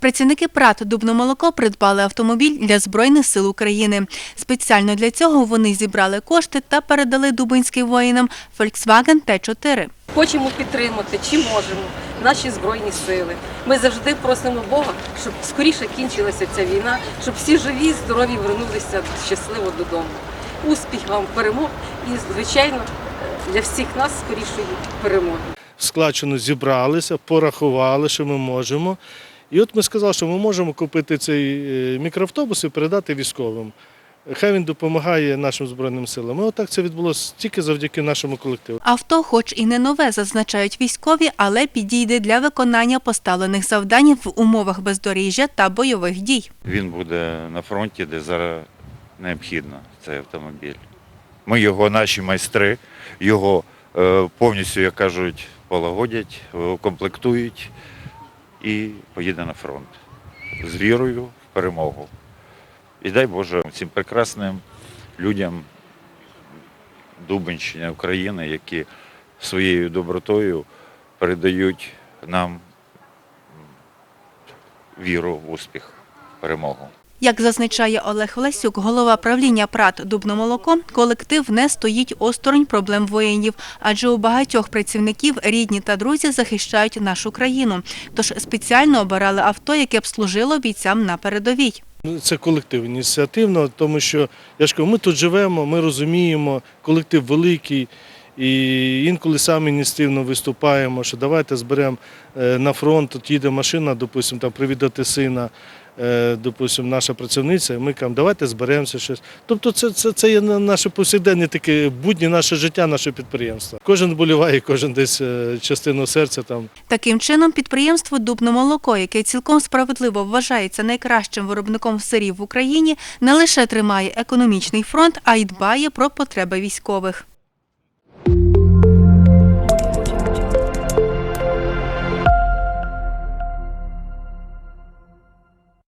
Працівники ПРАТ Дубномолоко придбали автомобіль для Збройних сил України. Спеціально для цього вони зібрали кошти та передали дубинським воїнам Volkswagen Т4. Хочемо підтримати, чи можемо наші збройні сили. Ми завжди просимо Бога, щоб скоріше кінчилася ця війна, щоб всі живі, здорові вернулися щасливо додому. Успіх вам, перемог і, звичайно, для всіх нас скорішої перемоги. складчину зібралися, порахували, що ми можемо. І от ми сказали, що ми можемо купити цей е, мікроавтобус і передати військовим. Хай він допомагає нашим Збройним силам. І отак це відбулося тільки завдяки нашому колективу. Авто, хоч і не нове, зазначають військові, але підійде для виконання поставлених завдань в умовах бездоріжжя та бойових дій. Він буде на фронті, де зараз необхідно цей автомобіль. Ми його, наші майстри, його е, повністю, як кажуть, полагодять, укомплектують і поїде на фронт з вірою в перемогу. І дай Боже цим прекрасним людям Дубенщини, України, які своєю добротою передають нам віру в успіх, перемогу. Як зазначає Олег Лесюк, голова правління ПРАТ Дубномолоко, колектив не стоїть осторонь проблем воїнів, адже у багатьох працівників рідні та друзі захищають нашу країну. Тож спеціально обирали авто, яке б служило бійцям на передовій. Ну, Це колектив ініціативно, тому що я ж кажу, ми тут живемо, ми розуміємо, колектив великий. І інколи самі ініціативно виступаємо, що давайте зберемо е, на фронт, от їде машина, допустимо, там привідати сина, допустимо, наша працівниця, ми кажемо, давайте зберемося щось. Тобто це, це, це є на- наше повсякденне таке будні, наше життя, наше підприємство. Кожен боліває, кожен десь е, частину серця там Таким чином, підприємство Дубномолоко, яке цілком справедливо вважається найкращим виробником сирів в Україні, не лише тримає економічний фронт, а й дбає про потреби військових.